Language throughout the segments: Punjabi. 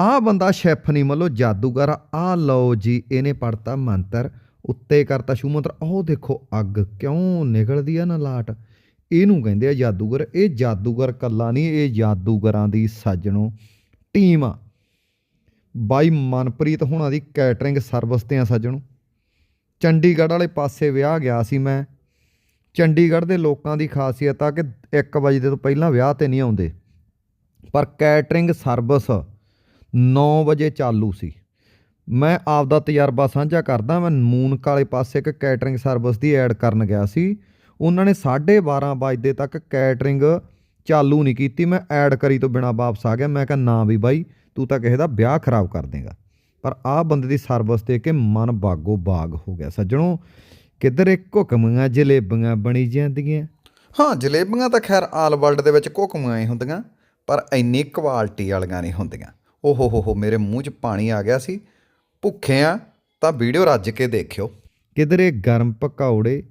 ਆਹ ਬੰਦਾ ਸ਼ੈਫ ਨਹੀਂ ਮੰਨ ਲਓ ਜਾਦੂਗਰ ਆ ਆਹ ਲਓ ਜੀ, ਇਹਨੇ ਪੜਤਾ ਮੰਤਰ, ਉੱਤੇ ਕਰਤਾ ਸ਼ੂ ਮੰਤਰ ਉਹ ਦੇਖੋ ਅੱਗ ਕਿਉਂ ਨਿਕਲਦੀ ਆ ਨਾ ਲਾਟ ਇਹਨੂੰ ਕਹਿੰਦੇ ਆ ਜਾਦੂਗਰ, ਇਹ ਜਾਦੂਗਰ ਕੱਲਾ ਨਹੀਂ, ਇਹ ਜਾਦੂਗਰਾਂ ਦੀ ਸਾਜਣੋ ਟੀਮ ਆ। ਬਾਈ ਮਨਪ੍ਰੀਤ ਹੁਣਾਂ ਦੀ ਕੈਟਰਿੰਗ ਸਰਵਿਸ ਤੇ ਆ ਸੱਜਣੋ। ਚੰਡੀਗੜ੍ਹ ਵਾਲੇ ਪਾਸੇ ਵਿਆਹ ਗਿਆ ਸੀ ਮੈਂ। ਚੰਡੀਗੜ੍ਹ ਦੇ ਲੋਕਾਂ ਦੀ ਖਾਸੀਅਤ ਆ ਕਿ 1 ਵਜੇ ਤੋਂ ਪਹਿਲਾਂ ਵਿਆਹ ਤੇ ਨਹੀਂ ਆਉਂਦੇ। ਪਰ ਕੈਟਰਿੰਗ ਸਰਵਿਸ 9 ਵਜੇ ਚਾਲੂ ਸੀ। ਮੈਂ ਆਪ ਦਾ ਤਜਰਬਾ ਸਾਂਝਾ ਕਰਦਾ, ਮੈਂ ਮੂਨ ਕਾਲੇ ਪਾਸੇ ਇੱਕ ਕੈਟਰਿੰਗ ਸਰਵਿਸ ਦੀ ਐਡ ਕਰਨ ਗਿਆ ਸੀ। ਉਹਨਾਂ ਨੇ 12:30 ਵਜੇ ਤੱਕ ਕੈਟਰਿੰਗ ਚਾਲੂ ਨਹੀਂ ਕੀਤੀ। ਮੈਂ ਐਡ ਕਰੀ ਤੋਂ ਬਿਨਾ ਵਾਪਸ ਆ ਗਿਆ। ਮੈਂ ਕਿਹਾ, ਨਾ ਵੀ ਬਾਈ, ਤੂੰ ਤਾਂ ਕਿਸੇ ਦਾ ਵਿਆਹ ਖਰਾਬ ਕਰ ਦੇਗਾ। ਪਰ ਆਹ ਬੰਦੇ ਦੀ ਸਰਵਿਸ ਦੇ ਕੇ ਮਨ ਬਾਗੋ ਬਾਗ ਹੋ ਗਿਆ। ਸੱਜਣੋ, ਕਿੱਧਰ ਇਹ ਘੁਕਮੀਆਂ ਜਲੇਬੀਆਂ ਬਣੀ ਜਾਂਦੀਆਂ? ਹਾਂ, ਜਲੇਬੀਆਂ ਤਾਂ ਖੈਰ ਆਲ ਵਰਲਡ ਦੇ ਵਿੱਚ ਘੁਕਮੀਆਂ ਹੀ ਹੁੰਦੀਆਂ, ਪਰ ਇੰਨੀ ਕੁਆਲਿਟੀ ਵਾਲੀਆਂ ਨਹੀਂ ਹੁੰਦੀਆਂ। ਓਹੋ ਹੋ ਹੋ, ਮੇਰੇ ਮੂੰਹ 'ਚ ਪਾਣੀ ਆ ਗਿਆ ਸੀ। ਭੁੱਖੇ ਆ, ਤਾਂ ਵੀਡੀਓ ਰੱਜ ਕੇ ਦੇਖਿਓ। ਕਿਧਰੇ ਗਰਮ ਪਕੌੜੇ।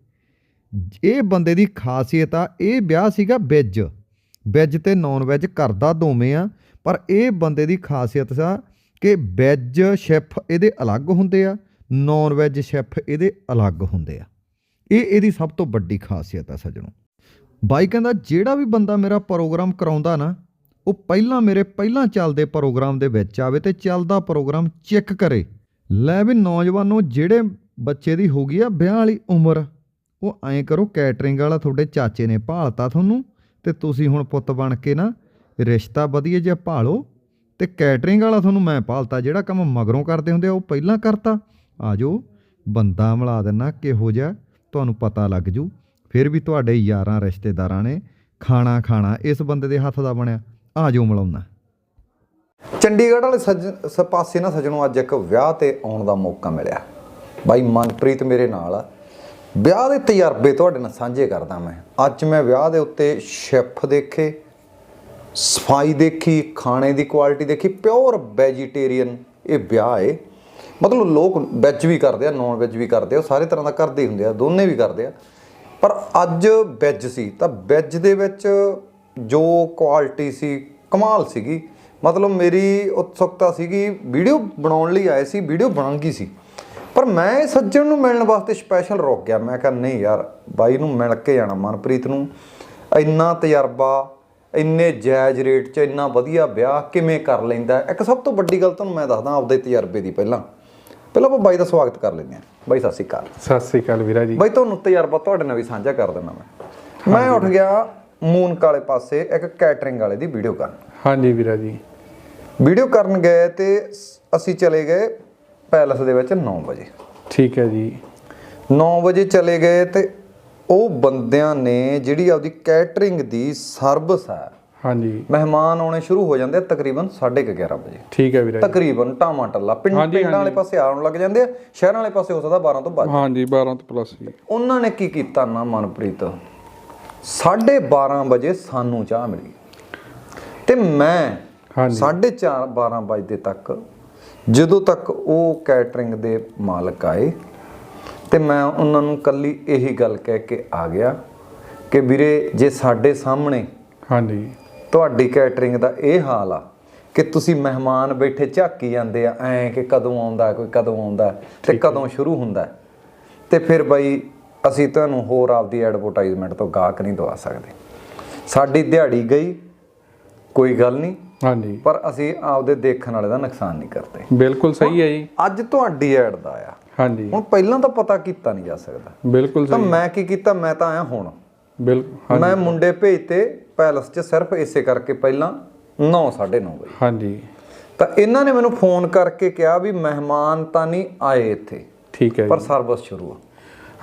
ਇਹ ਬੰਦੇ ਦੀ ਖਾਸੀਅਤ ਆ, ਇਹ ਵਿਆਹ ਸੀਗਾ ਵੈਜ ਵੈਜ ਤੇ ਨਾਨ ਵੈਜ ਕਰਦਾ ਦੋਵੇਂ ਆ, ਪਰ ਇਹ ਬੰਦੇ ਦੀ ਖਾਸੀਅਤ ਆ ਕਿ ਵੈਜ ਸ਼ੈਫ ਇਹਦੇ ਅਲੱਗ ਹੁੰਦੇ ਆ ਨਾਨ ਵੈਜ ਸ਼ੈਫ ਇਹਦੇ ਅਲੱਗ ਹੁੰਦੇ ਆ। ਇਹ ਇਹਦੀ ਸਭ ਤੋਂ ਵੱਡੀ ਖਾਸੀਅਤ ਆ ਸੱਜਣੋ। ਬਾਈ ਕਹਿੰਦਾ, ਜਿਹੜਾ ਵੀ ਬੰਦਾ ਮੇਰਾ ਪ੍ਰੋਗਰਾਮ ਕਰਾਉਂਦਾ ਨਾ ਉਹ ਪਹਿਲਾਂ ਮੇਰੇ ਪਹਿਲਾਂ ਚੱਲਦੇ ਪ੍ਰੋਗਰਾਮ ਦੇ ਵਿੱਚ ਆਵੇ ਤੇ ਚੱਲਦਾ ਪ੍ਰੋਗਰਾਮ ਚੈੱਕ ਕਰੇ। ਲੈ ਵੀ ਨੌਜਵਾਨੋ, ਜਿਹੜੇ ਬੱਚੇ ਦੀ ਹੋ ਗਈ ਆ ਵਿਆਹ ਵਾਲੀ ਉਮਰ, ਉਹ ਐਂ ਕਰੋ, ਕੈਟਰਿੰਗ ਵਾਲਾ ਤੁਹਾਡੇ ਚਾਚੇ ਨੇ ਭਾਲਤਾ ਤੁਹਾਨੂੰ ਤੇ ਤੁਸੀਂ ਹੁਣ ਪੁੱਤ ਬਣ ਕੇ ਨਾ ਰਿਸ਼ਤਾ ਵਧੀਆ ਜਿਹਾ ਭਾਲੋ ਤੇ ਕੈਟਰਿੰਗ ਵਾਲਾ ਤੁਹਾਨੂੰ ਮੈਂ ਭਾਲਤਾ, ਜਿਹੜਾ ਕੰਮ ਮਗਰੋਂ ਕਰਦੇ ਹੁੰਦੇ ਆ, ਉਹ ਪਹਿਲਾਂ ਕਰਤਾ। ਆਜੋ, ਬੰਦਾ ਮਿਲਾ ਦੇਣਾ ਕਿਹੋ ਜਿਹਾ, ਤੁਹਾਨੂੰ ਪਤਾ ਲੱਗ ਜੂ। ਫਿਰ ਵੀ ਤੁਹਾਡੇ ਯਾਰਾਂ ਰਿਸ਼ਤੇਦਾਰਾਂ ਨੇ ਖਾਣਾ ਖਾਣਾ ਇਸ ਬੰਦੇ ਦੇ ਹੱਥ ਦਾ ਬਣਿਆ। ਆਜੋ ਮਿਲਾਉਣਾ ਚੰਡੀਗੜ੍ਹ ਵਾਲੇ ਸੱਜ, ਸ, ਪਾਸੇ ਨਾ ਸੱਜਣੋਂ, ਅੱਜ ਇੱਕ ਵਿਆਹ ਤੇ ਆਉਣ ਦਾ ਮੌਕਾ ਮਿਲਿਆ। ਬਾਈ ਮਨਪ੍ਰੀਤ ਮੇਰੇ ਨਾਲ ਆ। ਵਿਆਹ ਦੇ ਤਜਰਬੇ ਤੁਹਾਡੇ ਨਾਲ ਸਾਂਝੇ ਕਰਦਾ ਮੈਂ। ਅੱਜ ਮੈਂ ਵਿਆਹ ਦੇ ਉੱਤੇ ਸ਼ੈਫ ਦੇਖੇ, ਸਫ਼ਾਈ ਦੇਖੀ, ਖਾਣੇ ਦੀ ਕੁਆਲਿਟੀ ਦੇਖੀ, ਪਿਓਰ ਵੈਜੀਟੇਰੀਅਨ ਇਹ ਵਿਆਹ ਏ। ਮਤਲਬ ਲੋਕ ਵੈਜ ਵੀ ਕਰਦੇ ਆ, ਨੌਨ ਵੈਜ ਵੀ ਕਰਦੇ ਆ, ਉਹ ਸਾਰੇ ਤਰ੍ਹਾਂ ਦਾ ਕਰਦੇ ਹੀ ਹੁੰਦੇ ਆ, ਦੋਨੇ ਵੀ ਕਰਦੇ ਆ। ਪਰ ਅੱਜ ਵੈਜ ਸੀ, ਤਾਂ ਵੈਜ ਦੇ ਵਿੱਚ ਜੋ ਕੁਆਲਿਟੀ ਸੀ ਕਮਾਲ ਸੀਗੀ। ਮਤਲਬ ਮੇਰੀ ਉਤਸੁਕਤਾ ਸੀਗੀ ਵੀਡੀਓ ਬਣਾਉਣ ਲਈ ਆਏ ਸੀ ਵੀਡੀਓ ਬਣ ਗਈ ਸੀ। ਪਰ ਮੈਂ ਇਹ ਸੱਜਣ ਨੂੰ ਮਿਲਣ ਵਾਸਤੇ ਸਪੈਸ਼ਲ ਰੁਕ ਗਿਆ। ਮੈਂ ਕਿਹਾ ਨਹੀਂ ਯਾਰ ਬਾਈ ਨੂੰ ਮਿਲ ਕੇ ਜਾਣਾ ਮਨਪ੍ਰੀਤ ਨੂੰ। ਇੰਨਾ ਤਜਰਬਾ ਇੰਨੇ ਜਾਇਜ਼ ਰੇਟ 'ਚ ਇੰਨਾ ਵਧੀਆ ਵਿਆਹ ਕਿਵੇਂ ਕਰ ਲੈਂਦਾ? ਇੱਕ ਸਭ ਤੋਂ ਵੱਡੀ ਗੱਲ ਤੁਹਾਨੂੰ ਮੈਂ ਦੱਸਦਾ ਆਪਦੇ ਤਜਰਬੇ ਦੀ ਪਹਿਲਾਂ। ਪਹਿਲਾਂ ਆਪਾਂ ਬਾਈ ਦਾ ਸਵਾਗਤ ਕਰ ਲੈਂਦੇ ਹਾਂ। ਬਾਈ ਸਤਿ ਸ਼੍ਰੀ ਅਕਾਲ। ਸਤਿ ਸ੍ਰੀ ਅਕਾਲ ਵੀਰਾ ਜੀ। ਬਾਈ ਤੁਹਾਨੂੰ ਤਜਰਬਾ ਤੁਹਾਡੇ ਨਾਲ ਵੀ ਸਾਂਝਾ ਕਰ ਦਿੰਦਾ ਮੈਂ। ਮੈਂ ਉੱਠ ਗਿਆ ਮੂਨਕ ਵਾਲੇ ਪਾਸੇ ਇੱਕ ਕੈਟਰਿੰਗ ਵਾਲੇ ਦੀ ਵੀਡੀਓ ਕਰਨ। ਹਾਂਜੀ ਵੀਰਾ ਜੀ। ਵੀਡੀਓ ਕਰਨ ਗਏ ਤੇ ਅਸੀਂ ਚਲੇ ਗਏ ਪੈਲਸ ਦੇ ਵਿੱਚ 9 ਵਜੇ। ਠੀਕ ਹੈ ਜੀ। 9 ਵਜੇ ਚਲੇ ਗਏ ਤੇ ਉਹ ਬੰਦਿਆਂ ਨੇ ਜਿਹੜੀ ਆਪਦੀ ਕੈਟਰਿੰਗ ਦੀ ਸਰਵਿਸ ਹੈ ਹਾਂਜੀ। ਮਹਿਮਾਨ ਆਉਣੇ ਸ਼ੁਰੂ ਹੋ ਜਾਂਦੇ ਆ ਤਕਰੀਬਨ 11:30 ਵਜੇ। ਠੀਕ ਹੈ ਵੀਰਾ ਜੀ। ਤਕਰੀਬਨ ਟਾਮਾ ਟੱਲਾ। ਪਿੰਡ ਪਿੰਡਾਂ ਵਾਲੇ ਪਾਸੇ ਆਉਣ ਲੱਗ ਜਾਂਦੇ ਆ ਸ਼ਹਿਰਾਂ ਵਾਲੇ ਪਾਸੇ ਹੋ ਸਕਦਾ 12 ਤੋਂ ਬਾਅਦ ਹਾਂਜੀ 12 ਤੋਂ ਪਲੱਸ ਜੀ। ਉਹਨਾਂ ਨੇ ਕੀ ਕੀਤਾ ਨਾ ਮਨਪ੍ਰੀਤ? 12:30 ਵਜੇ ਸਾਨੂੰ ਚਾਹ ਮਿਲੀ। ਤੇ ਮੈਂ ਹਾਂਜੀ। 4:30 12 ਵਜੇ ਤੱਕ ਜਦੋਂ ਤੱਕ ਉਹ ਕੈਟਰਿੰਗ ਦੇ ਮਾਲਕ ਆਏ ਤੇ ਮੈਂ ਉਹਨਾਂ ਨੂੰ ਕੱਲੀ ਇਹੀ ਗੱਲ ਕਹਿ ਕੇ ਆ ਗਿਆ ਕਿ ਵੀਰੇ ਜੇ ਸਾਡੇ ਸਾਹਮਣੇ ਹਾਂਜੀ। ਤੁਹਾਡੀ ਕੈਟਰਿੰਗ ਦਾ ਇਹ ਹਾਲ ਆ ਕਿ ਤੁਸੀਂ ਮਹਿਮਾਨ ਬੈਠੇ ਝਾਕੀ ਜਾਂਦੇ ਆ ਐਂ ਕਿ ਕਦੋਂ ਆਉਂਦਾ ਕੋਈ ਕਦੋਂ ਆਉਂਦਾ ਤੇ ਕਦੋਂ ਸ਼ੁਰੂ ਹੁੰਦਾ। ਤੇ ਫਿਰ ਬਾਈ ਅਸੀਂ ਤੁਹਾਨੂੰ ਹੋਰ ਆਪਦੀ ਐਡਵਰਟਾਈਜ਼ਮੈਂਟ ਤੋਂ ਗਾਹਕ ਨਹੀਂ ਦਵਾ ਸਕਦੇ। ਸਾਡੀ ਦਿਹਾੜੀ ਗਈ ਕੋਈ ਗੱਲ ਨਹੀਂ ਹਾਂਜੀ। ਪਰ ਅਸੀਂ ਆਪਦੇ ਦੇਖਣ ਵਾਲੇ ਦਾ ਨੁਕਸਾਨ ਨਹੀਂ ਕਰਦੇ। ਬਿਲਕੁਲ ਸਹੀ ਹੈ ਜੀ। ਅੱਜ ਤੁਹਾਡੀ ਐਡ ਦਾ ਆ। ਹਾਂਜੀ। ਹੁਣ ਪਹਿਲਾਂ ਤਾਂ ਪਤਾ ਕੀਤਾ ਨਹੀਂ ਜਾ ਸਕਦਾ। ਬਿਲਕੁਲ ਤਾਂ ਸਹੀ ਮੈਂ ਕੀ ਕੀਤਾ? ਮੈਂ ਤਾਂ ਆਇਆ ਹੁਣ। ਬਿਲਕੁਲ ਮੈਂ ਮੁੰਡੇ ਭੇਜਤੇ ਪੈਲਸ 'ਚ ਸਿਰਫ ਇਸੇ ਕਰਕੇ ਪਹਿਲਾਂ 9:30 ਵਜੇ। ਹਾਂਜੀ। ਤਾਂ ਇਹਨਾਂ ਨੇ ਮੈਨੂੰ ਫੋਨ ਕਰਕੇ ਕਿਹਾ ਵੀ ਮਹਿਮਾਨ ਤਾਂ ਨਹੀਂ ਆਏ ਇੱਥੇ ਠੀਕ ਹੈ ਪਰ ਸਰਵਿਸ ਸ਼ੁਰੂ ਆ।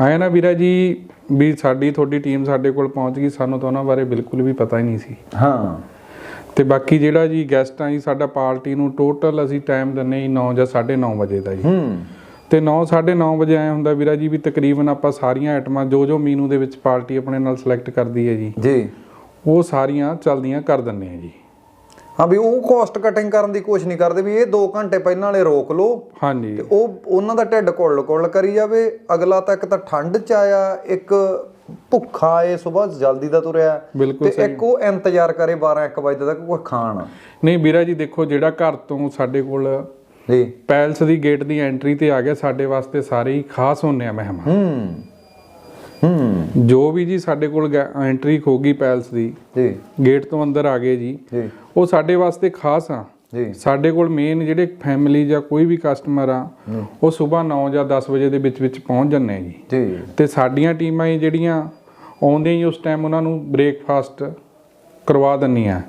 ਆਇਆ ਨਾ ਵੀਰਾ ਜੀ ਵੀ ਸਾਡੀ ਤੁਹਾਡੀ ਟੀਮ ਸਾਡੇ ਕੋਲ ਪਹੁੰਚ ਗਈ ਸਾਨੂੰ ਤਾਂ ਉਹਨਾਂ ਬਾਰੇ ਬਿਲਕੁਲ ਵੀ ਪਤਾ ਹੀ ਨਹੀਂ ਸੀ। ਹਾਂ। ਤੇ ਬਾਕੀ ਜਿਹੜਾ ਜੀ ਗੈਸਟ ਆ ਜੀ ਸਾਡਾ ਪਾਰਟੀ ਨੂੰ ਟੋਟਲ ਅਸੀਂ ਟਾਈਮ ਦਿੰਨੇ ਜੀ 9 ਜਾਂ 9:30 ਵਜੇ ਦਾ ਜੀ। ਹੂੰ। ਤੇ 9 9:30 ਵਜੇ ਆਇਆ ਹੁੰਦਾ ਵੀਰਾ ਜੀ ਵੀ ਤਕਰੀਬਨ ਆਪਾਂ ਸਾਰੀਆਂ ਆਈਟਮਾਂ ਜੋ ਜੋ ਮੀਨੂ ਦੇ ਵਿੱਚ ਪਾਰਟੀ ਆਪਣੇ ਨਾਲ ਸਿਲੈਕਟ ਕਰਦੀ ਹੈ ਜੀ ਜੀ। ਉਹ ਸਾਰੀਆਂ ਚਲਦੀਆਂ ਕਰ ਦਿੰਨੇ ਆ ਜੀ। ਹਾਂ ਵੀ ਉਹ ਕਾਸਟ ਕਟਿੰਗ ਕਰਨ ਦੀ ਕੋਸ਼ਿਸ਼ ਨਹੀਂ ਕਰਦੇ ਵੀ ਇਹ 2 ਘੰਟੇ ਪਹਿਲਾਂ ਵਾਲੇ ਰੋਕ ਲਓ। ਹਾਂਜੀ। ਉਹ ਉਹਨਾਂ ਦਾ ਢਿੱਡ ਕੋਲ ਕੋਲ ਕਰੀ ਜਾਵੇ। ਅਗਲਾ ਤਾਂ ਇੱਕ ਤਾਂ ਠੰਡ ਚ ਆਇਆ ਇੱਕ ਭੁੱਖਾ ਏ ਸਵੇਰ ਜਲਦੀ ਦਾ ਤੁਰਿਆ। ਤੇ ਇੱਕ ਉਹ ਇੰਤਜ਼ਾਰ ਕਰੇ 12 1 ਵਜੇ ਤੱਕ ਕੋਈ ਖਾਣ। ਨਹੀਂ ਵੀਰਾ ਜੀ ਦੇਖੋ ਜਿਹੜਾ ਘਰ ਤੋਂ ਸਾਡੇ ਕੋਲ ਜੀ। ਪੈਲਸ ਦੀ ਗੇਟ ਦੀ ਐਂਟਰੀ ਤੇ ਆ ਗਿਆ ਸਾਡੇ ਵਾਸਤੇ ਸਾਰੇ ਹੀ ਖਾਸ ਹੁੰਨੇ ਆ ਮਹਿਮਾਨ। ਹੂੰ ਹੂੰ। ਜੋ ਵੀ ਜੀ ਸਾਡੇ ਕੋਲ ਐਂਟਰੀ ਹੋਗੀ ਪੈਲਸ ਦੀ ਜੀ। ਗੇਟ ਤੋਂ ਅੰਦਰ ਆ ਗਏ ਜੀ। ਜੀ। ਉਹ ਸਾਡੇ ਵਾਸਤੇ ਖਾਸ ਆ। ਜੀ। ਸਾਡੇ ਕੋਲ ਮੇਨ ਜਿਹੜੇ ਫੈਮਿਲੀ ਜਾਂ ਕੋਈ ਵੀ ਕਸਟਮਰ ਆ ਉਹ ਸਵੇਰ 9 ਜਾਂ 10 ਵਜੇ ਦੇ ਵਿੱਚ ਵਿੱਚ ਪਹੁੰਚ ਜਾਂਦੇ ਆ ਜੀ। ਜੀ। ਤੇ ਸਾਡੀਆਂ ਟੀਮਾਂ ਹੀ ਜਿਹੜੀਆਂ ਆਉਂਦੇ ਹੀ ਉਸ ਟਾਈਮ ਉਹਨਾਂ ਨੂੰ ਬ੍ਰੇਕਫਾਸਟ ਕਰਵਾ ਦਿੰਨੀਆਂ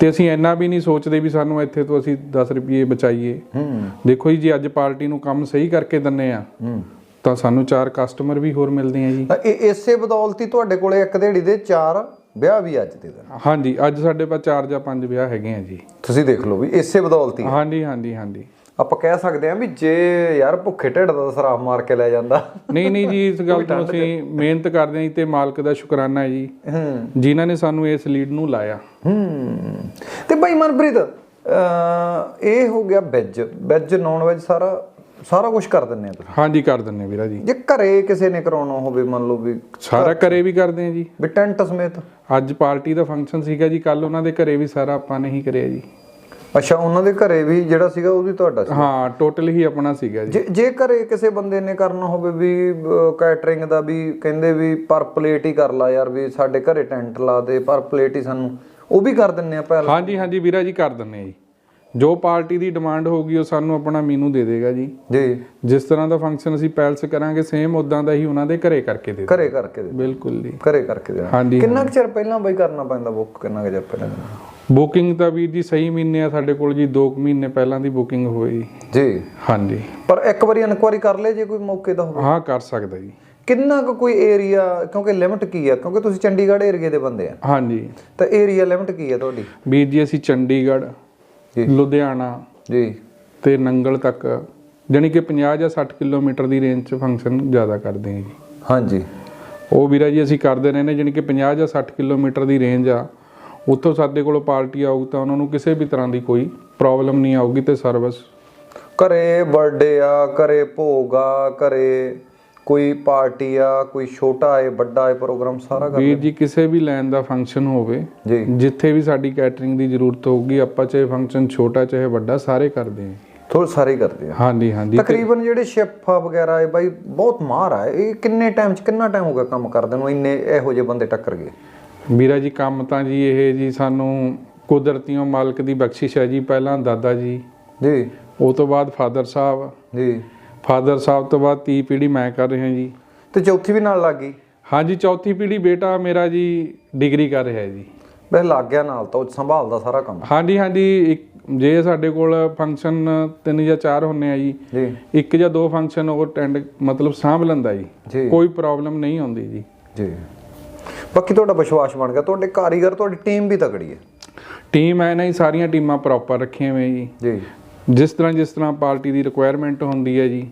ਤੇ ਅਸੀਂ ਇੰਨਾ ਵੀ ਨਹੀਂ ਸੋਚਦੇ ਵੀ ਸਾਨੂੰ ਇੱਥੇ ਤੋਂ ਅਸੀਂ 10 ਰੁਪਏ ਬਚਾਈਏ। ਹੂੰ। ਦੇਖੋ ਜੀ ਅੱਜ ਪਾਰਟੀ ਨੂੰ ਕੰਮ ਸਹੀ ਕਰਕੇ ਦਿੰਨੇ ਆ ਹੂੰ। ਤਾਂ ਸਾਨੂੰ ਚਾਰ ਕਸਟਮਰ ਵੀ ਹੋਰ ਮਿਲਦੇ ਆ ਜੀ। ਇਸੇ ਬਦੌਲਤ ਹੀ ਤੁਹਾਡੇ ਕੋਲੇ ਇੱਕ ਦਿਹਾੜੀ ਦੇ ਚਾਰ ਵਿਆਹ ਵੀ ਅੱਜ ਦੇ ਦਿਨ। ਹਾਂਜੀ ਅੱਜ ਸਾਡੇ ਪਾਸ ਚਾਰ ਜਾਂ ਪੰਜ ਵਿਆਹ ਹੈਗੇ ਆ ਜੀ। ਤੁਸੀਂ ਦੇਖ ਲਓ ਵੀ ਇਸੇ ਬਦੌਲਤ ਹਾਂਜੀ ਹਾਂਜੀ ਹਾਂਜੀ। ਆਪਾਂ ਕਹਿ ਸਕਦੇ ਹਾਂ ਵੀ ਜੇ ਯਾਰ ਭੁੱਖੇ ਢਿੱਡ ਦਾ ਸਰਾਫ ਮਾਰ ਕੇ ਲੈ ਜਾਂਦਾ। ਨਹੀਂ ਨਹੀਂ ਜੀ ਇਸ ਗੱਲ ਤੋਂ ਅਸੀਂ ਮਿਹਨਤ ਕਰਦੇ ਜੀ ਤੇ ਮਾਲਕ ਦਾ ਸ਼ੁਕਰਾਨਾ ਹੈ ਜੀ। ਹੂੰ। ਜਿਨ੍ਹਾਂ ਨੇ ਸਾਨੂੰ ਇਸ ਲੀਡ ਨੂੰ ਲਾਇਆ। ਹੂੰ। ਤੇ ਭਾਈ ਮਨਪ੍ਰੀਤ ਇਹ ਹੋ ਗਿਆ ਵੈਜ ਵੈਜ ਨੌਨ ਵੈਜ ਸਾਰਾ ਸਾਰਾ ਕੁਝ ਕਰ ਦਿੰਨੇ ਆ ਤੁਸੀਂ। ਹਾਂਜੀ ਕਰ ਦਿੰਨੇ ਵੀਰਾ ਜੀ। ਜੇ ਘਰੇ ਕਿਸੇ ਨੇ ਕਰਾਉਣਾ ਹੋਵੇ ਮੰਨ ਲਓ ਵੀ ਸਾਰਾ ਘਰੇ ਵੀ ਕਰਦੇ ਆ ਜੀ। ਵੀ ਟੈਂਟ ਸਮੇਤ? ਅੱਜ ਪਾਰਟੀ ਦਾ ਫੰਕਸ਼ਨ ਸੀਗਾ ਜੀ ਕੱਲ ਉਹਨਾਂ ਦੇ ਘਰੇ ਵੀ ਸਾਰਾ ਆਪਾਂ ਨੇ ਹੀ ਕਰਿਆ ਜੀ। ਅੱਛਾ ਉਹਨਾਂ ਦੇ ਘਰੇ ਵੀ ਜਿਹੜਾ ਸੀਗਾ ਉਹ ਵੀ ਤੁਹਾਡਾ ਸੀ ਹਾਂ ਟੋਟਲ ਹੀ ਆਪਣਾ ਸੀਗਾ ਜੀ। ਜੇ ਜੇ ਘਰੇ ਕਿਸੇ ਬੰਦੇ ਨੇ ਕਰਨਾ ਹੋਵੇ ਵੀ ਕੈਟਰਿੰਗ ਦਾ ਵੀ ਕਹਿੰਦੇ ਵੀ ਪਰ ਪਲੇਟ ਹੀ ਕਰ ਲਾ ਯਾਰ ਵੀ ਸਾਡੇ ਘਰੇ ਟੈਂਟ ਲਾ ਦੇ ਪਰ ਪਲੇਟ ਹੀ ਸਾਨੂੰ ਉਹ ਵੀ ਕਰ ਦਿੰਨੇ ਆ ਪਹਿਲ? ਹਾਂਜੀ ਹਾਂਜੀ ਵੀਰਾ ਜੀ ਕਰ ਦਿੰਨੇ ਆ ਜੀ। ਜੋ ਪਾਰਟੀ ਦੀ ਡਿਮਾਂਡ ਹੋਊਗੀ ਉਹ ਸਾਨੂੰ ਆਪਣਾ ਮੀਨੂ ਦੇ ਦੇਗਾ ਜੀ। ਜੀ। ਜਿਸ ਤਰ੍ਹਾਂ ਦਾ ਫੰਕਸ਼ਨ ਅਸੀਂ ਪੈਲਸ ਕਰਾਂਗੇ ਸੇਮ ਉਦਾਂ ਦਾ ਹੀ ਉਹਨਾਂ ਦੇ ਘਰੇ ਕਰਕੇ ਦੇ ਘਰੇ ਕਰਕੇ ਦੇ ਬਿਲਕੁਲ ਜੀ। ਘਰੇ ਕਰਕੇ ਦੇਣਾ ਹਾਂਜੀ ਕਿੰਨਾ ਕੁ ਚਿਰ ਪਹਿਲਾਂ ਬਈ ਕਰਨਾ ਪੈਂਦਾ ਬੁੱਕ ਕਿੰਨਾ ਕੁ ਚਿਰ ਪਹਿਲਾਂ ਬੁਕਿੰਗ ਤਾਂ ਵੀਰ ਜੀ ਸਹੀ ਮਹੀਨੇ ਆ ਸਾਡੇ ਕੋਲ ਜੀ 2 ਮਹੀਨੇ ਪਹਿਲਾਂ ਦੀ ਬੁਕਿੰਗ ਹੋਈ। ਜੀ। ਹਾਂਜੀ। ਪਰ ਇੱਕ ਵਾਰੀ ਇਨਕੁਆਰੀ ਕਰ ਲੈ ਜੇ ਕੋਈ ਮੌਕੇ ਦਾ ਹੋਵੇ। ਹਾਂ ਕਰ ਸਕਦਾ ਜੀ। ਕਿੰਨਾ ਕੁ ਕੋਈ ਏਰੀਆ ਕਿਉਂਕਿ ਲਿਮਟ ਕੀ ਆ? ਕਿਉਂਕਿ ਤੁਸੀਂ ਚੰਡੀਗੜ੍ਹ ਏਰੀਏ ਦੇ ਬੰਦੇ ਆ। ਹਾਂਜੀ। ਤਾਂ ਏਰੀਆ ਲਿਮਟ ਕੀ ਆ ਤੁਹਾਡੀ? ਵੀਰ ਜੀ ਅਸੀਂ ਚੰਡੀਗੜ੍ਹ। ਲੁਧਿਆਣਾ ਜੀ। ਤੇ ਨੰਗਲ ਤੱਕ ਜਾਣੀ ਕਿ 50 ਜਾਂ 60 ਕਿਲੋਮੀਟਰ ਦੀ ਰੇਂਜ 'ਚ ਫੰਕਸ਼ਨ ਜ਼ਿਆਦਾ ਕਰਦੇ ਹਾਂ ਜੀ। ਹਾਂਜੀ। ਉਹ ਵੀਰਾ ਜੀ ਅਸੀਂ ਕਰਦੇ ਰਹਿੰਦੇ ਜਾਣੀ ਕਿ 50 ਜਾਂ 60 ਕਿਲੋਮੀਟਰ ਦੀ ਰੇਂਜ ਆ। ਉੱਥੋਂ ਸਾਡੇ ਕੋਲ ਪਾਰਟੀ ਆਊ ਤਾਂ ਉਹਨਾਂ ਨੂੰ ਕਿਸੇ ਵੀ ਤਰ੍ਹਾਂ ਦੀ ਕੋਈ ਪ੍ਰੋਬਲਮ ਨਹੀਂ ਆਊਗੀ ਤੇ ਸਰਵਿਸ ਘਰੇ ਬਰਥਡੇ ਆ ਘਰੇ ਭੋਗ ਆ ਘਰੇ ਕੋਈ ਪਾਰਟੀ ਆ ਕੋਈ ਛੋਟਾ ਹੈ ਵੱਡਾ ਹੈ ਪ੍ਰੋਗਰਾਮ ਸਾਰਾ ਕਰ ਵੀਰ ਜੀ ਕਿਸੇ ਵੀ ਲਾਈਨ ਦਾ ਫੰਕਸ਼ਨ ਹੋਵੇ ਜੀ। ਜਿੱਥੇ ਵੀ ਸਾਡੀ ਕੈਟਰਿੰਗ ਦੀ ਜ਼ਰੂਰਤ ਹੋਊਗੀ ਆਪਾਂ ਚਾਹੇ ਫੰਕਸ਼ਨ ਛੋਟਾ ਚਾਹੇ ਵੱਡਾ ਸਾਰੇ ਕਰਦੇ ਹਾਂ। ਥੋੜੇ ਸਾਰੇ ਕਰਦੇ ਆ ਹਾਂਜੀ ਹਾਂਜੀ। ਤਕਰੀਬਨ ਜਿਹੜੇ ਸ਼ੈਫ ਵਗੈਰਾ ਹੈ ਬਾਈ ਬਹੁਤ ਮਾਹਰ ਆ। ਇਹ ਕਿੰਨੇ ਟਾਈਮ ਚ ਕਿੰਨਾ ਟਾਈਮ ਹੋ ਗਿਆ ਕੰਮ ਕਰਦੇ ਨੂੰ? ਇੰਨੇ ਇਹੋ ਜਿਹੇ ਬੰਦੇ ਟੱਕਰ ਗਏ। ਵੀਰਾ ਜੀ ਕੰਮ ਤਾਂ ਜੀ ਇਹ ਜੀ ਸਾਨੂੰ ਕੁਦਰਤੀਓ ਮਾਲਕ ਦੀ ਬਖਸ਼ਿਸ਼ ਹੈ ਜੀ ਪਹਿਲਾਂ ਦਾਦਾ ਜੀ। ਜੀ। ਉਹ ਤੋਂ ਬਾਅਦ ਫਾਦਰ ਸਾਹਿਬ। ਜੀ। ਫਾਦਰ ਸਾਹਿਬ ਤੋਂ ਬਾਅਦ ਤੀ ਪੀੜ੍ਹੀ ਮੈਂ ਕਰ ਰਿਹਾ ਜੀ। ਤੇ ਚੌਥੀ ਵੀ ਨਾਲ ਲੱਗ ਗਈ? ਹਾਂਜੀ ਚੌਥੀ ਪੀੜ੍ਹੀ ਬੇਟਾ ਮੇਰਾ ਜੀ ਡਿਗਰੀ ਕਰ ਰਿਹਾ ਹੈ ਜੀ। ਬਈ ਲੱਗ ਗਿਆ ਨਾਲ ਤਾਂ ਉਹ ਸੰਭਾਲਦਾ ਸਾਰਾ ਕੰਮ। ਹਾਂਜੀ ਹਾਂਜੀ ਇੱਕ ਜੇ ਸਾਡੇ ਕੋਲ ਫੰਕਸ਼ਨ ਤਿੰਨ ਜਾਂ ਚਾਰ ਹੁੰਨੇ ਆ ਜੀ ਜੀ। ਇੱਕ ਜਾਂ ਦੋ ਫੰਕਸ਼ਨ ਉਹ ਅਟੈਂਡ ਮਤਲਬ ਸਾਂਭ ਲੈਂਦਾ ਜੀ। ਕੋਈ ਪ੍ਰੋਬਲਮ ਨਹੀਂ ਆਉਂਦੀ ਜੀ। ਜੀ। ਬਾਕੀ ਤੁਹਾਡਾ ਵਿਸ਼ਵਾਸ ਬਣ ਗਿਆ ਤੁਹਾਡੇ ਕਾਰੀਗਰ ਤੁਹਾਡੀ ਟੀਮ ਵੀ ਤਕੜੀ ਹੈ। ਟੀਮ ਐ ਨਾ ਹੀ ਸਾਰੀਆਂ ਟੀਮਾਂ ਪ੍ਰੋਪਰ ਰੱਖੀਆਂ ਹੋਈਆਂ ਜੀ। ਜੀ। ਜਿਸ ਤਰ੍ਹਾਂ ਜਿਸ ਤਰ੍ਹਾਂ ਪਾਰਟੀ ਦੀ ਰਿਕੁਆਇਰਮੈਂਟ ਹੁੰਦੀ ਹੈ ਜੀ।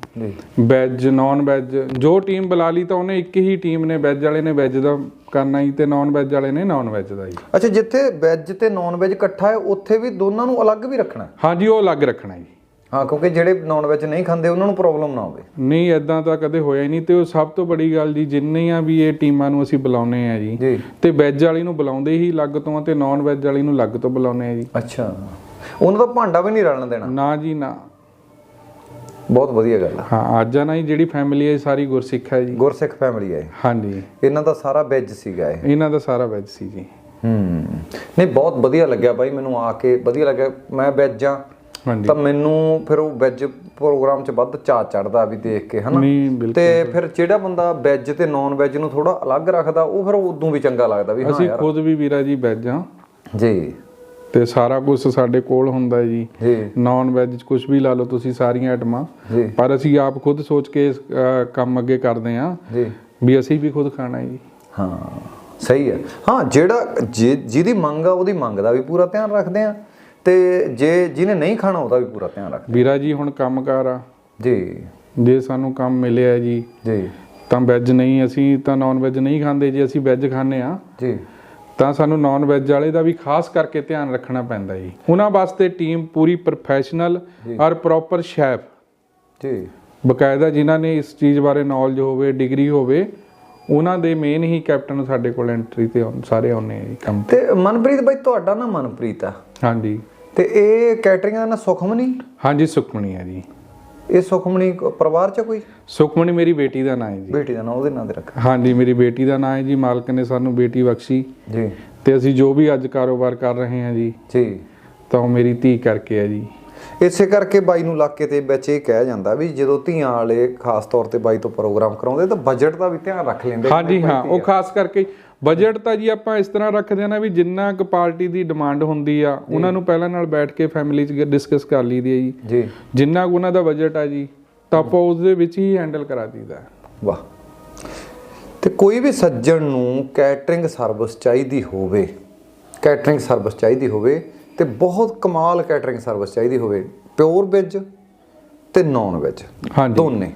ਵੈਜ ਨਾਨ ਵੈਜ ਜੋ ਟੀਮ ਬੁਲਾ ਲਈ ਤਾਂ ਉਹਨੇ ਇੱਕ ਹੀ ਟੀਮ ਨੇ ਵੈਜ ਵਾਲੇ ਨੇ ਵੈਜ ਦਾ ਕਰਨਾ ਹੀ ਤੇ ਨਾਨ ਵੈਜ ਵਾਲੇ ਨੇ ਨਾਨ ਵੈਜ ਦਾ ਜੀ ਅੱਛਾ ਜਿੱਥੇ ਵੈਜ ਤੇ ਨਾਨ ਵੈਜ ਇਕੱਠਾ ਹੈ ਉੱਥੇ ਵੀ ਦੋਨਾਂ ਨੂੰ ਅਲੱਗ ਵੀ ਰੱਖਣਾ। ਹਾਂਜੀ ਉਹ ਅਲੱਗ ਰੱਖਣਾ ਜੀ। ਹਾਂ ਕਿਉਂਕਿ ਜਿਹੜੇ ਨਾਨ ਵੈਜ ਨਹੀਂ ਖਾਂਦੇ ਉਹਨਾਂ ਨੂੰ ਪ੍ਰੋਬਲਮ ਨਾ ਹੋਵੇ। ਨਹੀਂ ਐਦਾਂ ਤਾਂ ਕਦੇ ਹੋਇਆ ਹੀ ਨਹੀਂ ਤੇ ਉਹ ਸਭ ਤੋਂ ਬੜੀ ਗੱਲ ਜੀ ਜਿੰਨੀਆਂ ਵੀ ਇਹ ਟੀਮਾਂ ਨੂੰ ਅਸੀਂ ਬੁਲਾਉਨੇ ਆ ਜੀ ਤੇ ਵੈਜ ਵਾਲੀ ਨੂੰ ਬੁਲਾਉਂਦੇ ਹੀ ਅਲੱਗ ਤੋਂ ਤੇ ਨਾਨ ਵੈਜ ਵਾਲੀ ਨੂੰ ਅਲੱਗ ਤੋਂ ਬੁਲਾਉਨੇ ਆ ਜੀ। ਅੱਛਾ। ਉਹਨਾਂ ਦਾ ਭਾਂਡਾ ਵੀ ਨਹੀਂ ਰਲਣ ਦੇਣਾ। ਨਾ ਜੀ ਨਾ। ਬਹੁਤ ਵਧੀਆ ਗੱਲ ਆ। ਹਾਂ ਅੱਜ ਆ ਨਾ ਜੀ ਜਿਹੜੀ ਫੈਮਿਲੀ ਹੈ ਸਾਰੀ ਗੁਰਸਿੱਖ ਹੈ ਜੀ। ਗੁਰਸਿੱਖ ਫੈਮਿਲੀ ਹੈ। ਹਾਂਜੀ। ਇਹਨਾਂ ਦਾ ਸਾਰਾ ਵੈਜ ਸੀਗਾ ਇਹ। ਇਹਨਾਂ ਦਾ ਸਾਰਾ ਵੈਜ ਸੀ ਜੀ। ਹੂੰ। ਨਹੀਂ ਬਹੁਤ ਵਧੀਆ ਲੱਗਿਆ ਬਾਈ ਮੈਨੂੰ ਆ ਕੇ। ਵਧੀਆ ਲੱਗਿਆ। ਮੈਂ ਵੈਜ ਤਾਂ ਮੈਨੂੰ ਫਿਰ ਉਹ ਵੈਜ ਪ੍ਰੋਗਰਾਮ 'ਚ ਵੱਧ ਚਾਅ ਚੜਦਾ ਵੀ ਦੇਖ ਕੇ ਹਨਾ? ਤੇ ਫਿਰ ਜਿਹੜਾ ਬੰਦਾ ਵੈਜ ਤੇ ਨਾਨ ਵੈਜ ਨੂੰ ਥੋੜਾ ਅਲੱਗ ਰੱਖਦਾ ਉਹ ਫਿਰ ਉਦੋਂ ਵੀ ਚੰਗਾ ਲੱਗਦਾ ਵੀ ਹਾਂ ਅਸੀਂ ਖੁਦ ਵੀ ਵੀਰਾ ਜੀ ਵੈਜ ਆ ਜੀ। ਤੇ ਸਾਰਾ ਕੁਝ ਸਾਡੇ ਕੋਲ ਹੁੰਦਾ ਹੈ ਜੀ। ਨਾਨ ਵੈਜ ਕੁਝ ਵੀ ਲਾ ਲਓ ਤੁਸੀਂ ਸਾਰੀਆਂ ਆਈਟਮਾਂ। ਪਰ ਅਸੀਂ ਆਪ ਖੁਦ ਸੋਚ ਕੇ ਇਸ, ਕੰਮ ਅੱਗੇ ਕਰਦੇ ਆ ਜੀ। ਵੀ ਅਸੀਂ ਵੀ ਖੁਦ ਖਾਣਾ ਹੈ ਜੀ। ਹਾਂ ਸਹੀ ਹੈ। ਹਾਂ ਜਿਹੜਾ ਜਿਹਦੀ ਮੰਗ ਆ ਉਹਦੀ ਮੰਗ ਦਾ ਵੀ ਪੂਰਾ ਧਿਆਨ ਰੱਖਦੇ ਆ ਤੇ ਜੇ ਜਿਹਨੇ ਨਹੀਂ ਖਾਣਾ ਉਹਦਾ ਵੀ ਪੂਰਾ ਧਿਆਨ ਰੱਖਦੇ ਵੀਰਾ ਜੀ ਹੁਣ ਕੰਮਕਾਰ ਆ। ਜੀ। ਜੇ ਸਾਨੂੰ ਕੰਮ ਮਿਲਿਆ ਜੀ ਜੀ। ਤਾਂ ਵੈਜ ਨਹੀਂ ਅਸੀਂ ਤਾਂ ਨਾਨ ਵੈਜ ਨਹੀਂ ਖਾਂਦੇ। ਜੇ ਅਸੀਂ ਵੈਜ ਖਾਂਦੇ ਆ ਜੀ। ਤਾਂ ਸਾਨੂੰ ਨਾਨ ਵੈਜ ਵਾਲੇ ਦਾ ਵੀ ਖਾਸ ਕਰਕੇ ਧਿਆਨ ਰੱਖਣਾ ਪੈਂਦਾ ਜੀ। ਉਹਨਾਂ ਵਾਸਤੇ ਟੀਮ ਪੂਰੀ ਪ੍ਰੋਫੈਸ਼ਨਲ ਔਰ ਪ੍ਰੋਪਰ ਸ਼ੈਫ ਜੀ। ਬਕਾਇਦਾ ਜਿਨ੍ਹਾਂ ਨੇ ਇਸ ਚੀਜ਼ ਬਾਰੇ ਨੌਲੇਜ ਹੋਵੇ ਡਿਗਰੀ ਹੋਵੇ ਉਹਨਾਂ ਦੇ ਮੇਨ ਹੀ ਕੈਪਟਨ ਸਾਡੇ ਕੋਲ ਐਂਟਰੀ ਤੇ ਸਾਰੇ ਆਉਂਦੇ ਆ ਜੀ ਕੰਮ ਤੇ। ਮਨਪ੍ਰੀਤ ਬਾਈ ਤੁਹਾਡਾ ਨਾ ਮਨਪ੍ਰੀਤ ਆ? ਹਾਂਜੀ। ਤੇ ਇਹ ਕੈਟਰਿੰਗ ਦਾ ਨਾ ਸੁਖਮਨੀ? ਹਾਂਜੀ ਸੁਖਮਣੀ ਹੈ ਜੀ। ਇਹ ਸੁਖਮਨੀ ਕ- ਪਰਿਵਾਰ ਚ ਕੋਈ? ਸੁਖਮਣੀ ਮੇਰੀ ਬੇਟੀ ਦਾ ਨਾਂ ਹੈ ਜੀ। ਬੇਟੀ ਦਾ ਨਾਂ ਉਹਦੇ ਨਾਂ ਤੇ ਰੱਖਿਆ ਹਾਂਜੀ ਮੇਰੀ ਬੇਟੀ ਦਾ ਨਾਂ ਹੈ ਜੀ। ਮਾਲਕ ਨੇ ਸਾਨੂੰ ਬੇਟੀ ਬਖਸ਼ੀ। ਜੀ। ਤੇ ਅਸੀਂ ਜੋ ਵੀ ਅੱਜ ਕਾਰੋਬਾਰ ਕਰ ਰਹੇ ਹਾਂ ਜੀ ਜੀ। ਤਾਂ ਉਹ ਮੇਰੀ ਧੀ ਕਰਕੇ ਹੈ ਜੀ। ਇਸੇ ਕਰਕੇ ਬਾਈ ਨੂੰ ਇਲਾਕੇ ਤੇ ਵਿੱਚ ਇਹ ਕਿਹਾ ਜਾਂਦਾ ਵੀ ਜਦੋਂ ਧੀਆਂ ਵਾਲੇ ਖਾਸ ਤੌਰ ਤੇ ਬਾਈ ਤੋਂ ਪ੍ਰੋਗਰਾਮ ਕਰਾਉਂਦੇ ਤਾਂ ਬਜਟ ਦਾ ਵੀ ਧਿਆਨ ਰੱਖ ਲੈਂਦੇ ਹਾਂਜੀ ਹਾਂ ਉਹ ਖਾਸ ਕਰਕੇ ਬਜਟ ਤਾਂ ਜੀ ਆਪਾਂ ਇਸ ਤਰ੍ਹਾਂ ਰੱਖਦੇ ਆ ਨਾ ਵੀ ਜਿੰਨਾ ਕੁ ਪਾਰਟੀ ਦੀ ਡਿਮਾਂਡ ਹੁੰਦੀ ਆ ਉਹਨਾਂ ਨੂੰ ਪਹਿਲਾਂ ਨਾਲ ਬੈਠ ਕੇ ਫੈਮਿਲੀ 'ਚ ਡਿਸਕਸ ਕਰ ਲਈਦੀ ਹੈ ਜੀ। ਜਿੰਨਾ ਕੁ ਉਹਨਾਂ ਦਾ ਬਜਟ ਆ ਜੀ ਤਾਂ ਆਪਾਂ ਉਸ ਦੇ ਵਿੱਚ ਹੀ ਹੈਂਡਲ ਕਰਾ ਦਈਦਾ। ਵਾਹ। ਤੇ ਕੋਈ ਵੀ ਸੱਜਣ ਨੂੰ ਕੈਟਰਿੰਗ ਸਰਵਿਸ ਚਾਹੀਦੀ ਹੋਵੇ ਕੈਟਰਿੰਗ ਸਰਵਿਸ ਚਾਹੀਦੀ ਹੋਵੇ ਤੇ ਬਹੁਤ ਕਮਾਲ ਕੈਟਰਿੰਗ ਸਰਵਿਸ ਚਾਹੀਦੀ ਹੋਵੇ ਪਿਓਰ ਵੈਜ ਤੇ ਨਾਨ ਵੈਜ ਦੋਨੇ।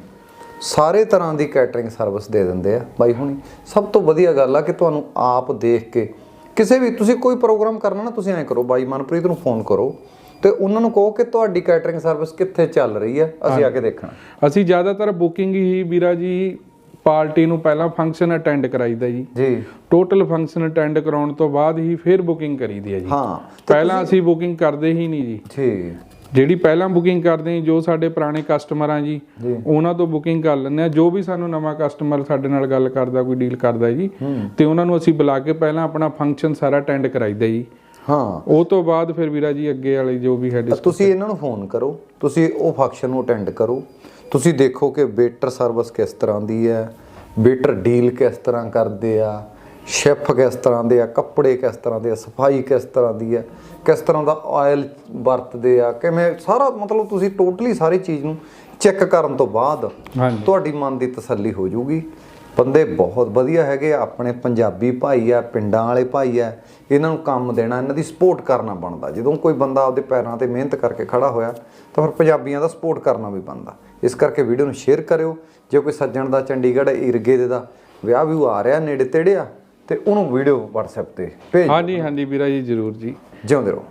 ਸਾਰੇ ਤਰ੍ਹਾਂ ਦੀ ਕੈਟਰਿੰਗ ਸਰਵਿਸ ਦੇ ਦਿੰਦੇ ਆ ਬਾਈ ਹੁਣੀ। ਸਭ ਤੋਂ ਵਧੀਆ ਗੱਲ ਆ ਕਿ ਤੁਹਾਨੂੰ ਆਪ ਦੇਖ ਕੇ ਕਿਸੇ ਵੀ ਤੁਸੀਂ ਕੋਈ ਪ੍ਰੋਗਰਾਮ ਕਰਨਾ ਨਾ ਤੁਸੀਂ ਐਂ ਕਰੋ ਬਾਈ ਮਨਪ੍ਰੀਤ ਨੂੰ ਫੋਨ ਕਰੋ ਤੇ ਉਹਨਾਂ ਨੂੰ ਕਹੋ ਕਿ ਤੁਹਾਡੀ ਕੈਟਰਿੰਗ ਸਰਵਿਸ ਕਿੱਥੇ ਚੱਲ ਰਹੀ ਆ ਅਸੀਂ ਆ ਕੇ ਦੇਖਣਾ। ਅਸੀਂ ਜ਼ਿਆਦਾਤਰ ਬੁਕਿੰਗ ਹੀ ਵੀਰਾ ਜੀ ਪਾਰਟੀ ਨੂੰ ਪਹਿਲਾਂ ਫੰਕਸ਼ਨ ਅਟੈਂਡ ਕਰਾਈਦਾ ਜੀ। ਜੀ। ਟੋਟਲ ਫੰਕਸ਼ਨ ਅਟੈਂਡ ਕਰਾਉਣ ਤੋਂ ਬਾਅਦ ਹੀ ਫਿਰ ਬੁਕਿੰਗ ਕਰੀਦੀ ਹੈ ਜੀ। ਹਾਂ ਪਹਿਲਾਂ ਅਸੀਂ ਬੁਕਿੰਗ ਕਰਦੇ ਹੀ ਨਹੀਂ ਜੀ। ਜੀ ਜਿਹੜੀ ਪਹਿਲਾਂ ਬੁਕਿੰਗ ਕਰਦੇ ਹਾਂ ਜੋ ਸਾਡੇ ਪੁਰਾਣੇ ਕਸਟਮਰ ਆ ਜੀ ਜੀ। ਉਹਨਾਂ ਤੋਂ ਬੁਕਿੰਗ ਕਰ ਲੈਂਦੇ ਆ ਜੋ ਵੀ ਸਾਨੂੰ ਨਵਾਂ ਕਸਟਮਰ ਸਾਡੇ ਨਾਲ ਗੱਲ ਕਰਦਾ ਕੋਈ ਡੀਲ ਕਰਦਾ ਜੀ ਤੇ ਉਹਨਾਂ ਨੂੰ ਅਸੀਂ ਬੁਲਾ ਕੇ ਪਹਿਲਾਂ ਆਪਣਾ ਫੰਕਸ਼ਨ ਸਾਰਾ ਅਟੈਂਡ ਕਰਾਈਦਾ ਜੀ। ਹਾਂ। ਉਹ ਤੋਂ ਬਾਅਦ ਫਿਰ ਵੀਰਾ ਜੀ ਅੱਗੇ ਵਾਲੀ ਜੋ ਵੀ ਹੈ ਤੁਸੀਂ ਇਹਨਾਂ ਨੂੰ ਫੋਨ ਕਰੋ। ਤੁਸੀਂ ਉਹ ਫੰਕਸ਼ਨ ਨੂੰ ਅਟੈਂਡ ਕਰੋ। ਤੁਸੀਂ ਦੇਖੋ ਕਿ ਵੇਟਰ ਸਰਵਿਸ ਕਿਸ ਤਰ੍ਹਾਂ ਦੀ ਹੈ ਵੇਟਰ ਡੀਲ ਕਿਸ ਤਰ੍ਹਾਂ ਕਰਦੇ ਆ ਸ਼ੈਫ ਕਿਸ ਤਰ੍ਹਾਂ ਦੇ ਆ ਕੱਪੜੇ ਕਿਸ ਤਰ੍ਹਾਂ ਦੇ ਆ ਸਫ਼ਾਈ ਕਿਸ ਤਰ੍ਹਾਂ ਦੀ ਹੈ ਕਿਸ ਤਰ੍ਹਾਂ ਦਾ ਆਇਲ ਵਰਤਦੇ ਆ ਕਿਵੇਂ ਸਾਰਾ ਮਤਲਬ ਤੁਸੀਂ ਟੋਟਲੀ ਸਾਰੀ ਚੀਜ਼ ਨੂੰ ਚੈੱਕ ਕਰਨ ਤੋਂ ਬਾਅਦ ਤੁਹਾਡੀ ਮਨ ਦੀ ਤਸੱਲੀ ਹੋ ਜਾਊਗੀ। ਬੰਦੇ ਬਹੁਤ ਵਧੀਆ ਹੈਗੇ ਆਪਣੇ ਪੰਜਾਬੀ ਭਾਈ ਆ ਪਿੰਡਾਂ ਵਾਲੇ ਭਾਈ ਆ ਇਹਨਾਂ ਨੂੰ ਕੰਮ ਦੇਣਾ ਇਹਨਾਂ ਦੀ ਸਪੋਰਟ ਕਰਨਾ ਬਣਦਾ। ਜਦੋਂ ਕੋਈ ਬੰਦਾ ਆਪਦੇ ਪੈਰਾਂ ਤੇ ਮਿਹਨਤ ਕਰਕੇ ਖੜਾ ਹੋਇਆ ਤਾਂ ਫਿਰ ਪੰਜਾਬੀਆਂ ਦਾ ਸਪੋਰਟ ਕਰਨਾ ਵੀ ਬਣਦਾ। ਇਸ ਕਰਕੇ ਵੀਡੀਓ ਨੂੰ ਸ਼ੇਅਰ ਕਰਿਓ। ਜੇ ਕੋਈ ਸੱਜਣ ਦਾ ਚੰਡੀਗੜ੍ਹ ਇਰਗੇ ਦੇ ਦਾ ਵਿਆਹ ਵੀ ਆ ਰਿਹਾ ਨੇੜੇ ਤੇੜੇ ਆ ਤੇ ਉਹਨੂੰ ਵੀਡੀਓ WhatsApp ਤੇ ਭੇਜ ਹਾਂਜੀ ਹਾਂਜੀ ਵੀਰਾ ਜੀ ਜ਼ਰੂਰ ਜੀ। ਜਿਉਂਦੇ ਰਹੋ।